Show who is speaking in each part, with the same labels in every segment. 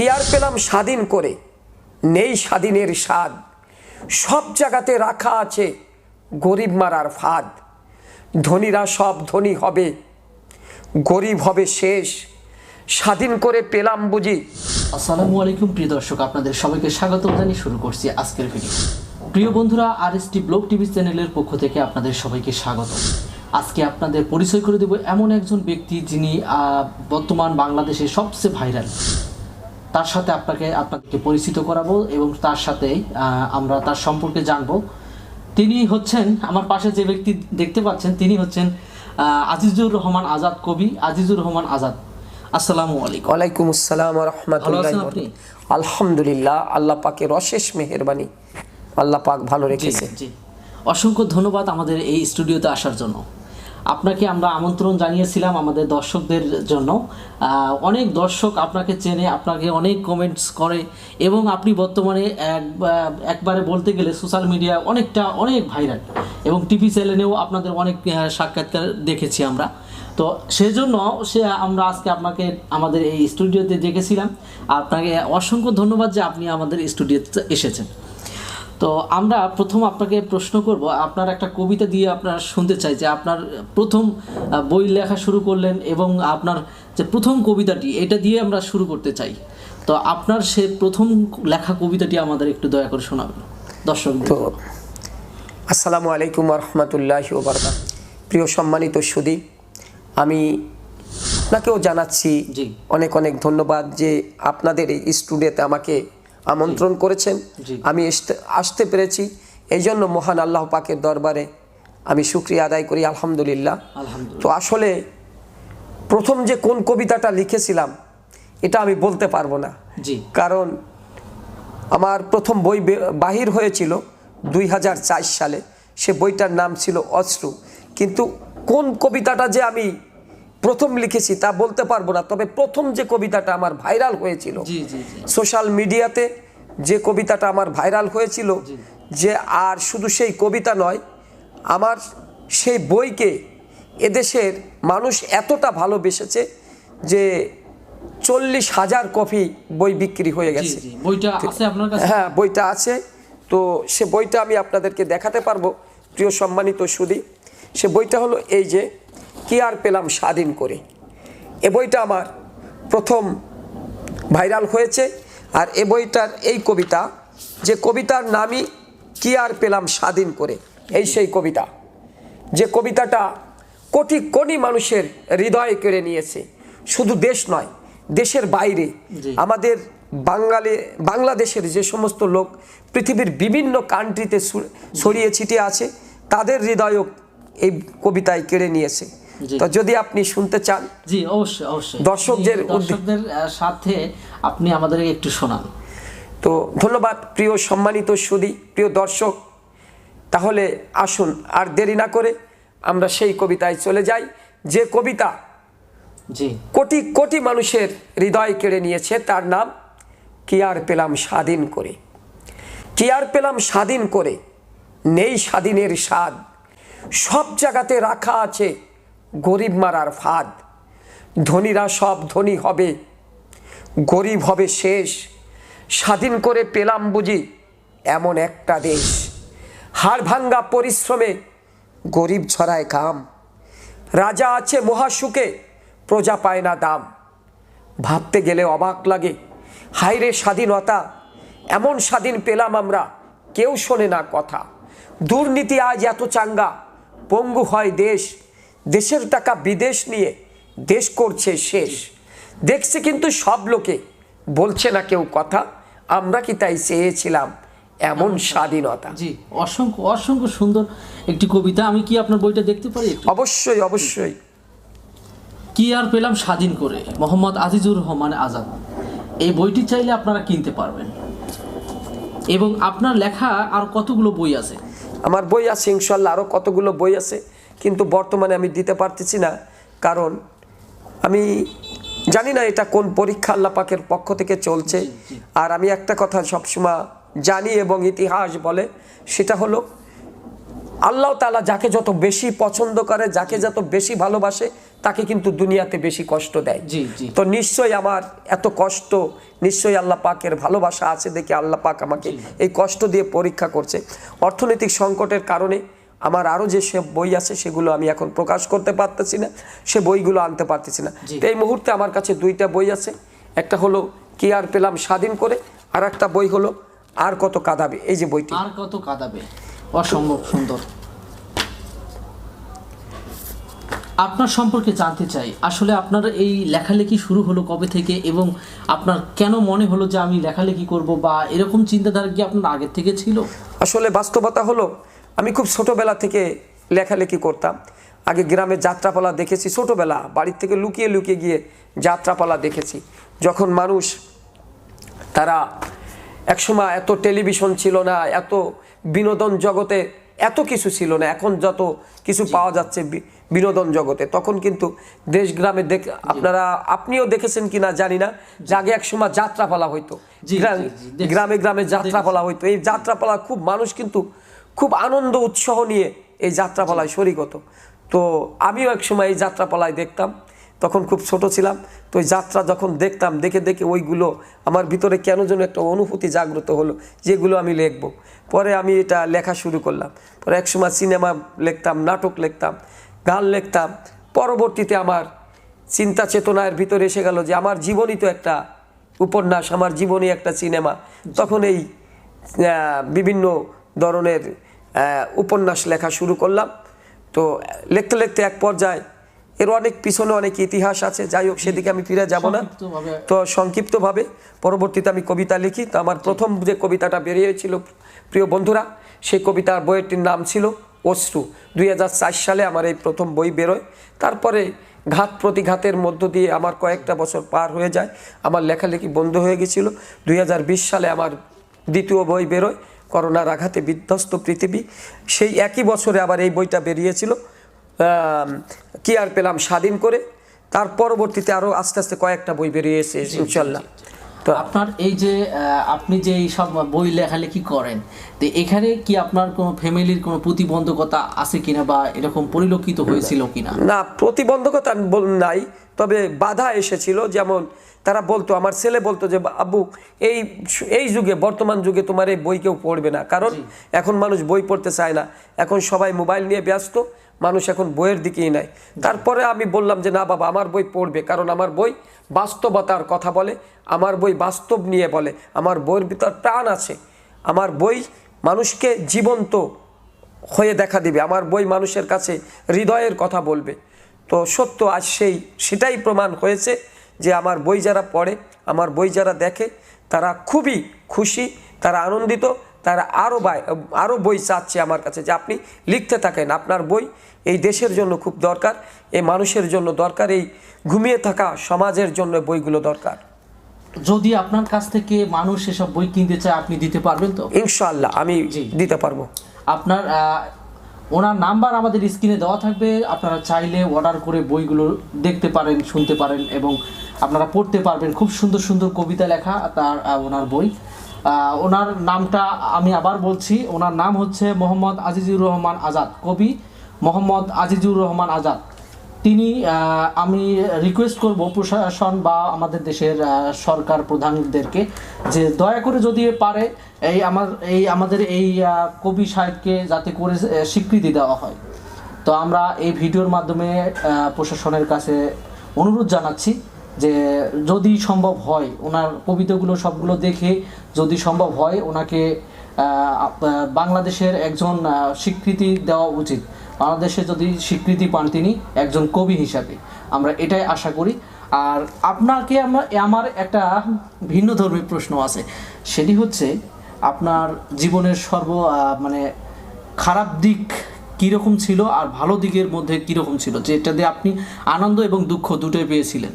Speaker 1: টিয়ার পেলাম স্বাধীন করে? নেই স্বাধীনের স্বাদ। সব জায়গাতে রাখা আছে গরিব মারার ফাঁদ। ধনীরা সব ধনী হবে। গরিব হবে শেষ। স্বাধীন করে পেলাম বুঝি।
Speaker 2: আসসালামু আলাইকুম, প্রিয় দর্শক, আপনাদের সবাইকে স্বাগত জানিয়ে শুরু করছি আজকের ভিডিও প্রিয় বন্ধুরা R S T blog TV চ্যানেলের পক্ষ থেকে আপনাদের সবাইকে স্বাগত। আজকে আপনাদের পরিচয় করে দেব এমন একজন ব্যক্তি যিনি বর্তমান বাংলাদেশে সবচেয়ে ভাইরাল। তার সাথে আপনাকে আপনাদেরকে পরিচিত করাবো এবং তার সাথে আমরা তার সম্পর্কে জানব। তিনি হচ্ছেন আমার পাশে যে ব্যক্তি দেখতে পাচ্ছেন তিনি হচ্ছেন আজিজুর রহমান আজাদ কবি আজিজুর রহমান আজাদ। আসসালামু আলাইকুম।
Speaker 1: ওয়ালাইকুম আসসালাম রহমতুল্লাহ
Speaker 2: আপনি?
Speaker 1: আলহামদুলিল্লাহ আল্লাহ পাকের অশেষ মেহেরবানি আল্লাহ পাক ভালো রেখেছে
Speaker 2: জি। অসংখ্য ধন্যবাদ আমাদের এই স্টুডিওতে আসার জন্য। আপনাকে আমরা আমন্ত্রণ জানিয়েছিলাম আমাদের দর্শকদের জন্য। অনেক দর্শক আপনাকে চেনে, আপনাকে অনেক কমেন্টস করে এবং আপনি বর্তমানে এক একবারে বলতে গেলে সোশ্যাল মিডিয়া অনেকটা, অনেক ভাইরাল এবং টিভি চ্যানেলেও আপনাদের অনেক সাক্ষাৎকার দেখেছি আমরা। তো সেজন্য সে, আমরা আজকে আপনাকে আমাদের এই স্টুডিওতে দেখেছিলাম। আপনাকে অসংখ্য ধন্যবাদ যে আপনি আমাদের স্টুডিওতে এসেছেন। তো আমরা প্রথম আপনাকে প্রশ্ন করব আপনার একটা কবিতা দিয়ে আপনার শুনতে চাই যে আপনার প্রথম বই লেখা শুরু করলেন এবং আপনার যে প্রথম কবিতাটি এটা দিয়ে আমরা শুরু করতে চাই। তো আপনার সে প্রথম লেখা কবিতাটি আমাদের একটু দয়া করে শোনাবেন। দর্শক
Speaker 1: তো আসসালামু আলাইকুম রহমতুল্লাহ ওবরকাত প্রিয় সম্মানিত সুদী আমি আপনাকেও জানাচ্ছি
Speaker 2: জি।
Speaker 1: অনেক অনেক ধন্যবাদ যে আপনাদের এই স্টুডিওতে আমাকে আমন্ত্রণ করেছেন। আমি আসতে পেরেছি। এই জন্য মহান আল্লাহ পাকের দরবারে আমি শুক্রিয়া আদায় করি আলহামদুলিল্লাহ।
Speaker 2: আলহামদুলিল্লাহ।
Speaker 1: তো আসলে প্রথম যে কোন কবিতাটা লিখেছিলাম এটা আমি বলতে পারব না। কারণ আমার প্রথম বই বাহির হয়েছিল দুই হাজার চার সালে। সে বইটার নাম ছিল অশ্রু। কিন্তু কোন কবিতাটা যে আমি প্রথম লিখেছি তা বলতে পারব না তবে প্রথম যে কবিতাটা আমার ভাইরাল হয়েছিল সোশ্যাল মিডিয়াতে যে কবিতাটা আমার ভাইরাল হয়েছিল যে আর শুধু সেই কবিতা নয় আমার সেই বইকে এদেশের মানুষ এতটা ভালোবেসেছে যে চল্লিশ হাজার কপি বই বিক্রি হয়ে গেছে। হ্যাঁ বইটা আছে তো সে বইটা আমি আপনাদেরকে দেখাতে পারব প্রিয় সম্মানিত সুদী। সে বইটা হলো এই যে কি আর পেলাম স্বাধীন করে? এ বইটা আমার প্রথম ভাইরাল হয়েছে আর এ বইটার এই কবিতা যে কবিতার নামই কি আর পেলাম স্বাধীন করে এই সেই কবিতা। যে কবিতাটা কোটি কোটি মানুষের হৃদয়ে কেড়ে নিয়েছে। শুধু দেশ নয় দেশের বাইরে। আমাদের বাঙালি বাংলাদেশের যে সমস্ত লোক পৃথিবীর বিভিন্ন কান্ট্রিতে ছড়িয়ে ছিটিয়ে আছে তাদের হৃদয়ও এই কবিতায় কেড়ে নিয়েছে। তো যদি আপনি শুনতে চান
Speaker 2: জি অবশ্যই অবশ্যই।
Speaker 1: দর্শকদের
Speaker 2: দর্শকদের সাথে আপনি আমাদের একটু শোনান।
Speaker 1: তো ধন্যবাদ প্রিয় সম্মানিত সুদী প্রিয় দর্শক। তাহলে আসুন আর দেরি না করে আমরা সেই কবিতায় চলে যাই। যে কবিতা
Speaker 2: জি।
Speaker 1: কোটি কোটি মানুষের হৃদয় কেড়ে নিয়েছে তার নাম কি আর পেলাম স্বাধীন করে? কি আর পেলাম স্বাধীন করে? নেই স্বাধীনের স্বাদ। সব জায়গাতে রাখা আছে গরিব মারার ফাঁদ। ধনীরা সব ধনী হবে। গরিব হবে শেষ। স্বাধীন করে পেলাম বুঝি এমন একটা দেশ। হাড় ভাঙ্গা পরিশ্রমে গরিব ছড়ায় কাম রাজা আছে মহাসুখে, প্রজা পায় না দাম। ভাবতে গেলে অবাক লাগে হাইরে স্বাধীনতা, এমন স্বাধীন পেলাম আমরা, কেউ শোনে না কথা। দুর্নীতি আজ এত চাঙ্গা, পঙ্গু হয় দেশ। দেশের টাকা বিদেশ নিয়ে দেশ করছে শেষ। দেখছে কিন্তু সব লোকে। বলছে না কেউ কথা। আমরা কি তাই চেয়েছিলাম এমন স্বাধীনতা?
Speaker 2: জি অসংখ্য অসংখ্য সুন্দর একটি কবিতা। আমি কি আপনার বইটা দেখতে পারি
Speaker 1: অবশ্যই অবশ্যই।
Speaker 2: কি আর পেলাম স্বাধীন করে? মোহাম্মদ আজিজুর রহমান আজাদ। এই বইটি চাইলে আপনারা কিনতে পারবেন। এবং আপনার লেখা আর কতগুলো বই আছে?
Speaker 1: আমার বই আছে ইনশাল্লাহ আরও কতগুলো বই আছে। কিন্তু বর্তমানে আমি দিতে পারতেছি না। কারণ আমি জানি না এটা কোন পরীক্ষা আল্লাহ পাকের পক্ষ থেকে চলছে। আর আমি একটা কথা সবসময় জানি এবং ইতিহাস বলে সেটা হলো আল্লাহ তালা যাকে যত বেশি পছন্দ করে যাকে যত বেশি ভালোবাসে তাকে কিন্তু দুনিয়াতে বেশি কষ্ট দেয়। তো নিশ্চয়ই আমার এত কষ্ট নিশ্চয়ই আল্লাহ পাকের ভালোবাসা আছে দেখে আল্লাহ পাক আমাকে এই কষ্ট দিয়ে পরীক্ষা করছে। অর্থনৈতিক সংকটের কারণে আমার আরও যে সব বই আছে সেগুলো আমি এখন প্রকাশ করতে পারতেছি না সে বইগুলো আনতে পারতেছি না। তো এই মুহূর্তে আমার কাছে দুইটা বই আছে একটা হলো কি আর পেলাম স্বাধীন করে আর একটা বই হলো আর কত কাঁদাবে এই যে বইটি।
Speaker 2: আর কত কাঁদাবে? অসম্ভব সুন্দর। আপনার সম্পর্কে জানতে চাই আসলে আপনার এই লেখালেখি শুরু হলো কবে থেকে এবং আপনার কেন মনে হলো যে আমি লেখালেখি করব বা এরকম চিন্তাধারা কি আপনার আগের থেকে ছিল?
Speaker 1: আসলে বাস্তবতা হলো আমি খুব ছোটোবেলা থেকে লেখালেখি করতাম। আগে গ্রামে যাত্রাপালা দেখেছি ছোটোবেলা বাড়ির থেকে লুকিয়ে লুকিয়ে গিয়ে যাত্রাপালা দেখেছি। যখন মানুষ তারা একসময় এত টেলিভিশন ছিল না এত বিনোদন জগতে এত কিছু ছিল না এখন যত কিছু পাওয়া যাচ্ছে বিনোদন জগতে তখন কিন্তু দেশ গ্রামে দেখ আপনারা আপনিও দেখেছেন কি না জানি না যে আগে একসময় যাত্রাপালা হইতো। গ্রামে গ্রামে যাত্রাপালা হইতো। এই যাত্রাপালা খুব মানুষ কিন্তু খুব আনন্দ উৎসাহ নিয়ে এই যাত্রাপালায় শরিক হতো তো আমিও এক সময় এই যাত্রাপালায় দেখতাম তখন খুব ছোট ছিলাম। তো ওই যাত্রা যখন দেখতাম দেখে দেখে ওইগুলো আমার ভিতরে কেন যেন একটা অনুভূতি জাগ্রত হলো যেগুলো আমি লিখব। পরে আমি এটা লেখা শুরু করলাম। পরে এক সময় সিনেমা লিখতাম নাটক লিখতাম গান লিখতাম। পরবর্তীতে আমার চিন্তা চেতনার ভিতরে এসে গেল যে আমার জীবনই তো একটা উপন্যাস আমার জীবনই একটা সিনেমা। তখন এই বিভিন্ন ধরনের উপন্যাস লেখা শুরু করলাম। তো লিখতে লিখতে এক পর্যায়ে এর অনেক পিছনে অনেক ইতিহাস আছে। যাই হোক সেদিকে আমি ফিরে যাব না। তো সংক্ষিপ্তভাবে পরবর্তীতে আমি কবিতা লিখি। তো আমার প্রথম যে কবিতাটা বেরিয়েছিল প্রিয় বন্ধুরা সেই কবিতার বইটির নাম ছিল অশ্রু। দুই হাজার চার সালে আমার এই প্রথম বই বেরোয়। তারপরে ঘাত প্রতিঘাতের মধ্য দিয়ে আমার কয়েকটা বছর পার হয়ে যায়। আমার লেখালেখি বন্ধ হয়ে গেছিল। দুই হাজার বিশ সালে আমার দ্বিতীয় বই বেরোয়। করোনার আঘাতে বিধ্বস্ত পৃথিবী। সেই একই বছরে আবার এই বইটা বেরিয়েছিল। কি আর পেলাম স্বাধীন করে। তার পরবর্তীতে আরও আস্তে আস্তে কয়েকটা বই বেরিয়েছে ইনশাল্লাহ। তো
Speaker 2: আপনার এই যে আপনি যে এই সব বই লেখালেখি করেন তো এখানে কি আপনার কোনো ফ্যামিলির কোনো প্রতিবন্ধকতা আছে কিনা বা এরকম পরিলক্ষিত হয়েছিল কিনা?
Speaker 1: না প্রতিবন্ধকতা বল- নাই তবে বাধা এসেছিল। যেমন তারা বলতো আমার ছেলে বলতো যে আব্বু এই এই যুগে বর্তমান যুগে তোমার এই বই কেউ পড়বে না। কারণ এখন মানুষ বই পড়তে চায় না। এখন সবাই মোবাইল নিয়ে ব্যস্ত মানুষ এখন বইয়ের দিকেই নাই। তারপরে আমি বললাম যে না বাবা আমার বই পড়বে। কারণ আমার বই বাস্তবতার কথা বলে আমার বই বাস্তব নিয়ে বলে আমার বইয়ের ভিতর প্রাণ আছে। আমার বই মানুষকে জীবন্ত হয়ে দেখা দিবে। আমার বই মানুষের কাছে হৃদয়ের কথা বলবে। তো সত্য আজ সেই সেটাই প্রমাণ হয়েছে। যে আমার বই যারা পড়ে আমার বই যারা দেখে তারা খুবই খুশি তারা আনন্দিত তারা আরও আরও বই চাচ্ছে আমার কাছে যে আপনি লিখতে থাকেন। আপনার বই এই দেশের জন্য খুব দরকার এই মানুষের জন্য দরকার এই ঘুমিয়ে থাকা সমাজের জন্য বইগুলো দরকার।
Speaker 2: যদি আপনার কাছ থেকে মানুষ এসব বই কিনতে চায় আপনি দিতে পারবেন তো?
Speaker 1: ইনশাআল্লাহ আমি দিতে পারব।
Speaker 2: আপনার ওনার নাম্বার আমাদের স্ক্রিনে দেওয়া থাকবে। আপনারা চাইলে অর্ডার করে বইগুলো দেখতে পারেন, শুনতে পারেন এবং আপনারা পড়তে পারবেন। খুব সুন্দর সুন্দর কবিতা লেখা তার ওনার বই। ওনার নামটা আমি আবার বলছি। ওনার নাম হচ্ছে মোহাম্মদ আজিজুর রহমান আজাদ। কবি মোহাম্মদ আজিজুর রহমান আজাদ। তিনি আমি রিকোয়েস্ট করব প্রশাসন বা আমাদের দেশের সরকার প্রধানদেরকে যে দয়া করে যদি পারে, এই আমার, এই আমাদের এই কবি সাহেবকে যাতে করে স্বীকৃতি দেওয়া হয়। তো আমরা এই ভিডিওর মাধ্যমে প্রশাসনের কাছে অনুরোধ জানাচ্ছি যে যদি সম্ভব হয়, ওনার কবিতাগুলো সবগুলো দেখে যদি সম্ভব হয়, ওনাকে বাংলাদেশের একজন স্বীকৃতি দেওয়া উচিত। বাংলাদেশে যদি স্বীকৃতি পান তিনি একজন কবি হিসাবে। আমরা এটাই আশা করি। আর আপনাকে আমার একটা ভিন্ন ধর্মী প্রশ্ন আছে। সেটি হচ্ছে, আপনার জীবনের সর্ব মানে খারাপ দিক কীরকম ছিল আর ভালো দিকের মধ্যে কীরকম ছিল? যেটা দিয়ে আপনি আনন্দ এবং দুঃখ দুটোই পেয়েছিলেন।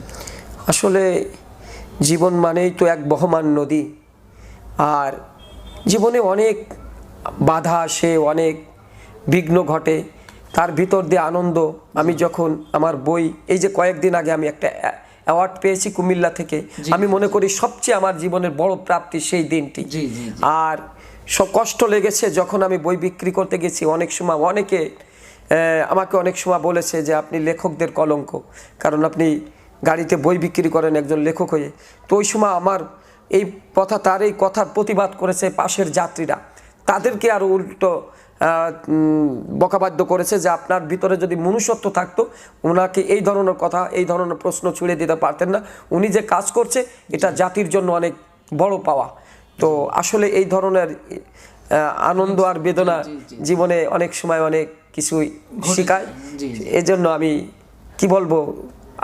Speaker 1: আসলে জীবন মানেই তো এক বহমান নদী। আর জীবনে অনেক বাধা আসে, অনেক বিঘ্ন ঘটে। তার ভিতর দিয়ে আনন্দ। আমি যখন আমার বই এই যে কয়েকদিন আগে আমি একটা অ্যাওয়ার্ড পেয়েছি কুমিল্লা থেকে আমি মনে করি সবচেয়ে আমার জীবনের বড় প্রাপ্তি সেই দিনটি। আর সব কষ্ট লেগেছে যখন আমি বই বিক্রি করতে গেছি অনেক সময় অনেকে আমাকে অনেক সময় বলেছে যে আপনি লেখকদের কলঙ্ক কারণ আপনি গাড়িতে বই বিক্রি করেন একজন লেখক হয়ে। তো ওই সময় আমার এই কথা তার এই কথার প্রতিবাদ করেছে পাশের যাত্রীরা। তাদেরকে আরও উল্টো বকাবাদ্য করেছে যে আপনার ভিতরে যদি মনুষ্যত্ব থাকতো ওনাকে এই ধরনের কথা এই ধরনের প্রশ্ন ছুড়ে দিতে পারতেন না। উনি যে কাজ করছে এটা জাতির জন্য অনেক বড় পাওয়া। তো আসলে এই ধরনের আনন্দ আর বেদনা। জীবনে অনেক সময় অনেক কিছুই শেখায়।
Speaker 2: জি, জি।
Speaker 1: এই জন্য আমি কি বলব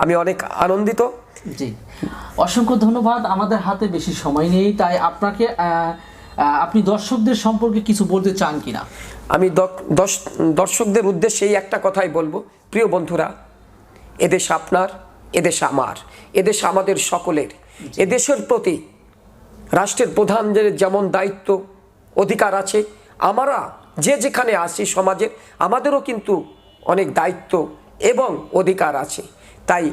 Speaker 1: আমি অনেক আনন্দিত।
Speaker 2: জি। অসংখ্য ধন্যবাদ। আমাদের হাতে বেশি সময় নেই তাই আপনাকে আপনি দর্শকদের সম্পর্কে কিছু বলতে চান কিনা?
Speaker 1: আমি দর্শকদের উদ্দেশ্যে এই একটা কথাই বলব। প্রিয় বন্ধুরা এদেশ আপনার এদেশ আমার এদেশ আমাদের সকলের এদেশের প্রতি রাষ্ট্রের প্রধানদের যেমন দায়িত্ব, অধিকার আছে, আমরা যে যেখানে আসি সমাজের, আমাদেরও কিন্তু অনেক দায়িত্ব এবং অধিকার আছে। তাই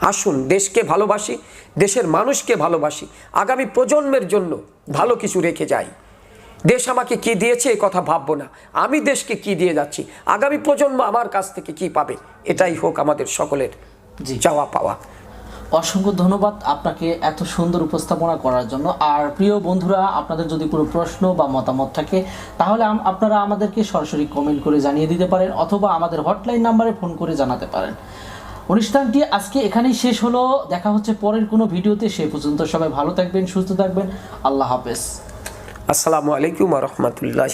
Speaker 1: আসুন দেশকে ভালোবাসি দেশের মানুষকে ভালোবাসি। আগামী প্রজন্মের জন্য ভালো কিছু রেখে যাই। দেশ আমাকে কি দিয়েছে এ কথা ভাববো না। আমি দেশকে কি দিয়ে যাচ্ছি? আগামী প্রজন্ম আমার কাছ থেকে কি পাবে? এটাই হোক আমাদের সকলের
Speaker 2: জি।
Speaker 1: চাওয়া পাওয়া।
Speaker 2: অসংখ্য ধন্যবাদ আপনাকে এত সুন্দর উপস্থাপনা করার জন্য। আর প্রিয় বন্ধুরা আপনাদের যদি কোনো প্রশ্ন বা মতামত থাকে তাহলে আপনারা আমাদেরকে সরাসরি কমেন্ট করে জানিয়ে দিতে পারেন অথবা আমাদের হটলাইন নাম্বারে ফোন করে জানাতে পারেন। অনুষ্ঠানটি আজকে এখানেই শেষ হলো। দেখা হচ্ছে পরের কোনো ভিডিওতে। সে পর্যন্ত সবাই ভালো থাকবেন, সুস্থ থাকবেন। আল্লাহ হাফেজ।
Speaker 1: আসসালামু আলাইকুম রহমতুল্লাহ